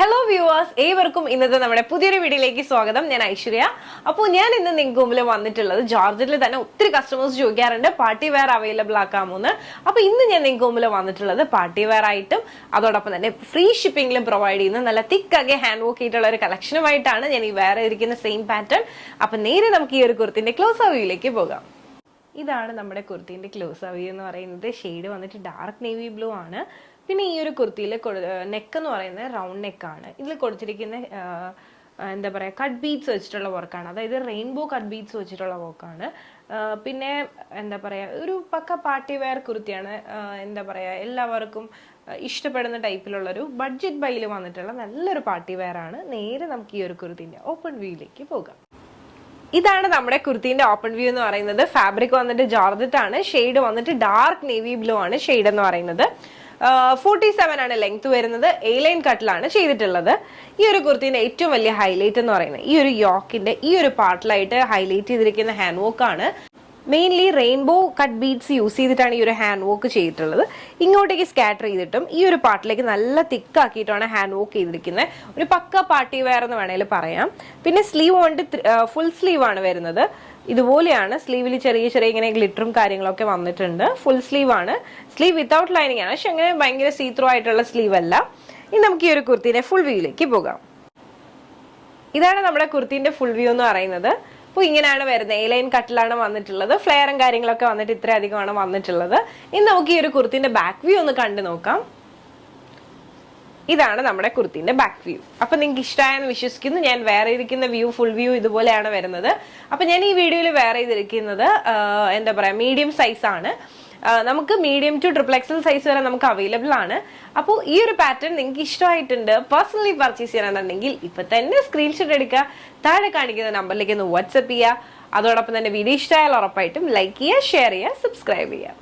Hello viewers ഏവർക്കും ഇന്നത്തെ നമ്മുടെ പുതിയൊരു വീഡിയോയിലേക്ക് സ്വാഗതം. ഞാൻ ഐശ്വര്യ. അപ്പോൾ ഞാൻ ഇന്ന് നിങ്ങൾക്ക് മുമ്പിൽ വന്നിട്ടുള്ളത് ജോർജറ്റിൽ തന്നെ ഒത്തിരി കസ്റ്റമേഴ്സ് ചോദിക്കാറുണ്ട് പാർട്ടി വെയർ അവൈലബിൾ ആക്കാമോന്ന്? അപ്പോൾ ഇന്ന് ഞാൻ നിങ്ങൾക്ക് മുമ്പിൽ വന്നിട്ടുള്ളത് പാർട്ടി വെയർ ആയിട്ടും അതോടൊപ്പം തന്നെ ഫ്രീ ഷിപ്പിംഗിലും പ്രൊവൈഡ് ചെയ്യുന്ന നല്ല തിക്കാകെ ഹാൻഡ് വർക്ക് ചെയ്തിട്ടുള്ള ഒരു കളക്ഷനുമായിട്ടാണ് ഞാൻ ഈ വേറെ ഇരിക്കുന്ന സെയിം പാറ്റേൺ അപ്പോൾ നേരെ നമുക്ക് ഈ ഒരു കുർത്തിന്റെ ക്ലോസ് അവയിലേക്ക് പോകാം. ഇതാണ് നമ്മുടെ കുർത്തിന്റെ ക്ലോസ് അവി എന്ന് പറയുന്നത്. ഷെയ്ഡ് വന്നിട്ട് ഡാർക്ക് നേവി ബ്ലൂ ആണ്. പിന്നെ ഈ ഒരു കുർത്തിയിൽ നെക്ക് എന്ന് പറയുന്നത് റൗണ്ട് നെക്കാണ് ഇതിൽ കൊടുത്തിരിക്കുന്ന എന്താ പറയുക കട്ട് ബീഡ്സ് വെച്ചിട്ടുള്ള വർക്കാണ് അതായത് റെയിൻബോ കട്ട് ബീഡ്സ് വെച്ചിട്ടുള്ള വർക്കാണ് പിന്നെ എന്താ പറയുക ഒരു പക്ക പാർട്ടി വെയർ കുർത്തിയാണ്. എന്താ പറയുക എല്ലാവർക്കും ഇഷ്ടപ്പെടുന്ന ഇഷ്ടപ്പെടുന്ന ടൈപ്പിലുള്ളൊരു ബഡ്ജറ്റ് ബൈയിൽ വന്നിട്ടുള്ള നല്ലൊരു പാർട്ടി വെയർ ആണ്. നേരെ നമുക്ക് ഈ ഒരു കുർത്തിന്റെ ഓപ്പൺ വ്യൂയിലേക്ക് പോകാം. ഇതാണ് നമ്മുടെ കുർത്തിന്റെ ഓപ്പൺ വ്യൂ എന്ന് പറയുന്നത്. ഫാബ്രിക് വന്നിട്ട് ജോർജറ്റ് ആണ് ഷെയ്ഡ് വന്നിട്ട് ഡാർക്ക് നേവി ബ്ലൂ ആണ് ഷെയ്ഡ് എന്ന് പറയുന്നത്. ഫോർട്ടി സെവൻ ആണ് ലെങ്ത് വരുന്നത്. എ ലൈൻ കട്ടിലാണ് ചെയ്തിട്ടുള്ളത്. ഈ ഒരു കുർത്തിന്റെ ഏറ്റവും വലിയ ഹൈലൈറ്റ് എന്ന് പറയുന്നത് ഈ ഒരു യോക്കിന്റെ ഈ ഒരു പാർട്ടിലായിട്ട് ഹൈലൈറ്റ് ചെയ്തിരിക്കുന്ന ഹാൻഡ് വർക്കാണ് mainly rainbow cut beads use ചെയ്തിട്ടാണ് ഈ ഒരു ഹാൻഡ് വർക്ക് ചെയ്തിട്ടുള്ളത്. ഇങ്ങോട്ടേക്ക് സ്കാറ്റർ ചെയ്തിട്ടും ഈ ഒരു പാർട്ടിലേക്ക് നല്ല തിക്കാക്കിയിട്ടാണ് ഹാൻഡ് വർക്ക് ചെയ്തിരിക്കുന്നത്. ഒരു പക്ക പാർട്ടി വെയർ എന്ന് വേണേൽ പറയാം. പിന്നെ സ്ലീവ് കൊണ്ട് ഫുൾ സ്ലീവ് ആണ് വരുന്നത്. ഇതുപോലെയാണ് സ്ലീവിൽ ചെറിയ ചെറിയ ഇങ്ങനെ ഗ്ലിറ്ററും കാര്യങ്ങളൊക്കെ വന്നിട്ടുണ്ട്. ഫുൾ സ്ലീവ് ആണ്. സ്ലീവ് വിത്തൗട്ട് ലൈനിങ് ആണ്. പക്ഷെ അങ്ങനെ ഭയങ്കര സീത്രോ ആയിട്ടുള്ള സ്ലീവ് അല്ല. ഇനി നമുക്ക് ഈ ഒരു കുർത്തിന്റെ ഫുൾ വ്യൂയിലേക്ക് പോകാം. ഇതാണ് നമ്മുടെ കുർത്തിന്റെ ഫുൾ വ്യൂ എന്ന് പറയുന്നത്. അപ്പോൾ ഇങ്ങനെയാണ് വരുന്നത്. എ ലൈൻ കട്ടിലാണ് വന്നിട്ടുള്ളത്. ഫ്ലെയറും കാര്യങ്ങളൊക്കെ വന്നിട്ട് ഇത്രയധികമാണ് വന്നിട്ടുള്ളത്. ഇനി നമുക്ക് ഈ ഒരു കുർത്തിന്റെ ബാക്ക് വ്യൂ ഒന്ന് കണ്ടു നോക്കാം. ഇതാണ് നമ്മുടെ കുർത്തിന്റെ ബാക്ക് വ്യൂ അപ്പൊ നിങ്ങൾക്ക് ഇഷ്ടമായെന്ന് വിശ്വസിക്കുന്നു. ഞാൻ വേറെ ഇരിക്കുന്ന വ്യൂ ഫുൾ വ്യൂ ഇതുപോലെയാണ് വരുന്നത്. അപ്പൊ ഞാൻ ഈ വീഡിയോയിൽ വേറെ ചെയ്തിരിക്കുന്നത് എന്താ പറയാ മീഡിയം സൈസ് ആണ്. നമുക്ക് medium to triple XL size വരെ നമുക്ക് അവൈലബിൾ ആണ്. അപ്പോൾ ഈ ഒരു പാറ്റേൺ നിങ്ങൾക്ക് ഇഷ്ടമായിട്ടുണ്ട് പേഴ്സണലി പർച്ചേസ് ചെയ്യാനുണ്ടെങ്കിൽ ഇപ്പൊ തന്നെ സ്ക്രീൻഷോട്ട് എടുക്കുക. താഴെ കാണിക്കുന്ന നമ്പറിലേക്ക് ഒന്ന് വാട്സപ്പ് ചെയ്യുക. അതോടൊപ്പം തന്നെ വീഡിയോ ഇഷ്ടമായാൽ ഉറപ്പായിട്ടും ലൈക്ക് ചെയ്യുക ഷെയർ ചെയ്യുക സബ്സ്ക്രൈബ് ചെയ്യുക.